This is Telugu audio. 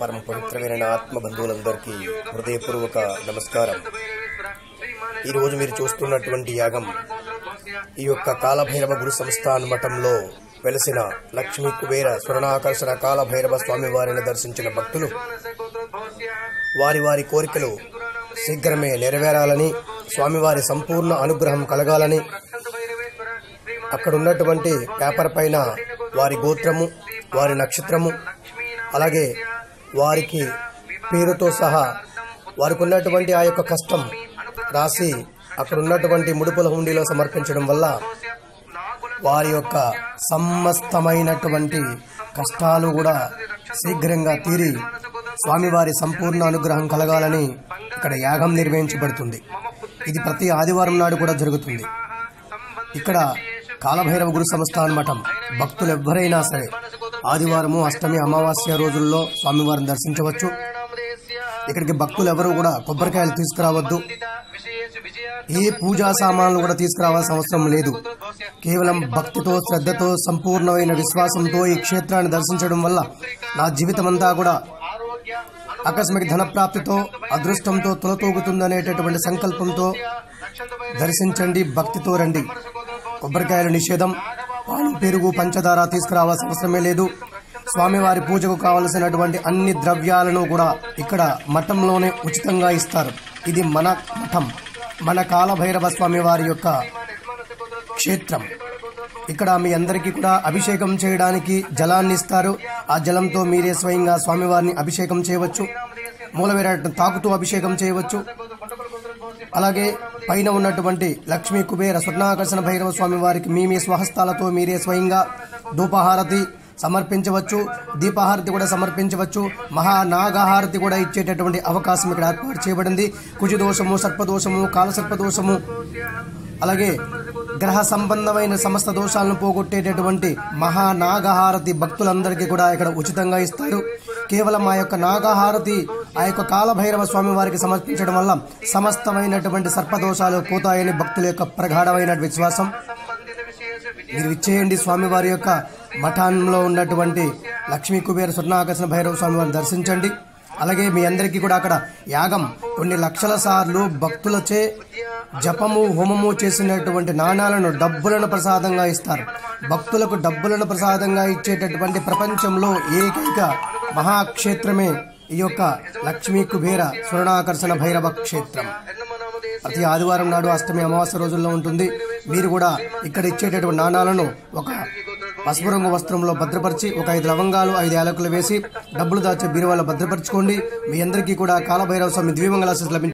పరమ పవిత్రమైన ఆత్మ బంధువులందరికీ హృదయపూర్వక నమస్కారం. ఈరోజు మీరు చూస్తున్నటువంటి యాగం ఈ యొక్క కాలభైరవ గురు సంస్థాన్ మఠంలో వెలసిన లక్ష్మీ కుబేర స్వర్ణాకర్షణ కాలభైరవ స్వామి వారిని దర్శించిన భక్తులు వారి వారి కోరికలు శీఘ్రమే నెరవేరాలని స్వామివారి సంపూర్ణ అనుగ్రహం కలగాలని అక్కడున్నటువంటి పేపర్ పైన వారి గోత్రము వారి నక్షత్రము అలాగే వారికి పేరుతో సహా వారికి ఉన్నటువంటి ఆ యొక్క కష్టం రాసి అక్కడ ఉన్నటువంటి ముడుపుల హుండీలో సమర్పించడం వల్ల వారి యొక్క సమస్తమైనటువంటి కష్టాలు కూడా శీఘ్రంగా తీరి స్వామివారి సంపూర్ణ అనుగ్రహం కలగాలని ఇక్కడ యాగం నిర్వహించబడుతుంది. ఇది ప్రతి ఆదివారం నాడు కూడా జరుగుతుంది. ఇక్కడ కాలభైరవ గురు సంస్థాన మఠం భక్తులు ఎవ్వరైనా సరే ఆదివారము అష్టమి అమావాస్య రోజుల్లో స్వామివారిని దర్శించవచ్చు. ఇక్కడికి భక్తులు ఎవరు కూడా కొబ్బరికాయలు తీసుకురావద్దు. ఏ పూజా సామాన్లు కూడా తీసుకురావాల్సిన అవసరం లేదు. కేవలం భక్తితో శ్రద్ధతో సంపూర్ణమైన విశ్వాసంతో ఈ క్షేత్రాన్ని దర్శించడం వల్ల నా జీవితం అంతా కూడా ఆకస్మిక ధన ప్రాప్తితో అదృష్టంతో తులతూగుతుందనేటటువంటి సంకల్పంతో దర్శించండి భక్తితో రండి. కొబ్బరికాయల నిషేధం పాలు పెరుగు పంచదార తీసుకురావాల్సిన అవసరమే లేదు. స్వామివారి పూజకు కావలసినటువంటి అన్ని ద్రవ్యాలను కూడా ఇక్కడ మఠంలోనే ఉచితంగా ఇస్తారు. ఇది మన మఠం. మన కాలభైరవ స్వామి వారి యొక్క క్షేత్రం. ఇక్కడ మీ అందరికీ కూడా అభిషేకం చేయడానికి జలాన్ని ఇస్తారు. ఆ జలంతో మీరే స్వయంగా స్వామివారిని అభిషేకం చేయవచ్చు. మూలవేరాటం తాకుతూ అభిషేకం చేయవచ్చు. అలాగే పైన ఉన్నటువంటి లక్ష్మీ కుబేర స్వర్ణాకర్షణ భైరవ స్వామి వారికి మీ మీ స్వహస్తాలతో మీరే స్వయంగా ధూపహారతి సమర్పించవచ్చు దీపహారతి కూడా సమర్పించవచ్చు మహానాగహారతి కూడా ఇచ్చేటటువంటి అవకాశం ఇక్కడ ఏర్పాటు చేయబడింది. కుజదోషము సర్పదోషము కాలసర్పదోషము అలాగే గ్రహ సంబంధమైన సమస్త దోషాలను పోగొట్టేటటువంటి మహానాగహారతి భక్తులందరికీ కూడా ఇక్కడ ఉచితంగా ఇస్తారు. కేవలం ఆ యొక్క నాగహారతి ఆ యొక్క కాలభైరవ స్వామి వారికి సమర్పించడం వల్ల సమస్తమైనటువంటి సర్పదోషాలు పోతాయని భక్తుల యొక్క ప్రగాఢమైన విశ్వాసం. మీరు ఇచ్చేయండి స్వామివారి యొక్క మఠాన్లో ఉన్నటువంటి లక్ష్మీ కుబేర స్వర్ణాకర్షణ భైరవ స్వామి వారిని దర్శించండి. అలాగే మీ అందరికీ కూడా అక్కడ యాగం కొన్ని లక్షల సార్లు భక్తులచే జపము హోమము చేసినటువంటి నాణాలను డబ్బులను ప్రసాదంగా ఇస్తారు. భక్తులకు డబ్బులను ప్రసాదంగా ఇచ్చేటటువంటి ప్రపంచంలో ఏకైక మహాక్షేత్రమే ఈ యొక్క లక్ష్మీ కుబేర స్వర్ణాకర్షణ భైరవ క్షేత్రం. ప్రతి ఆదివారం నాడు అష్టమి అమావాస్య రోజుల్లో ఉంటుంది. మీరు కూడా ఇక్కడ ఇచ్చేటటువంటి నాణాలను ఒక పసుపు రంగు వస్త్రంలో భద్రపరిచి ఒక ఐదు లవంగాలు ఐదు యాలకులు వేసి డబ్బులు దాచే బీరువాలో భద్రపరచుకోండి. మీ అందరికీ కూడా కాలభైరవ స్వామి ద్విమంగళాశిస్ లభించి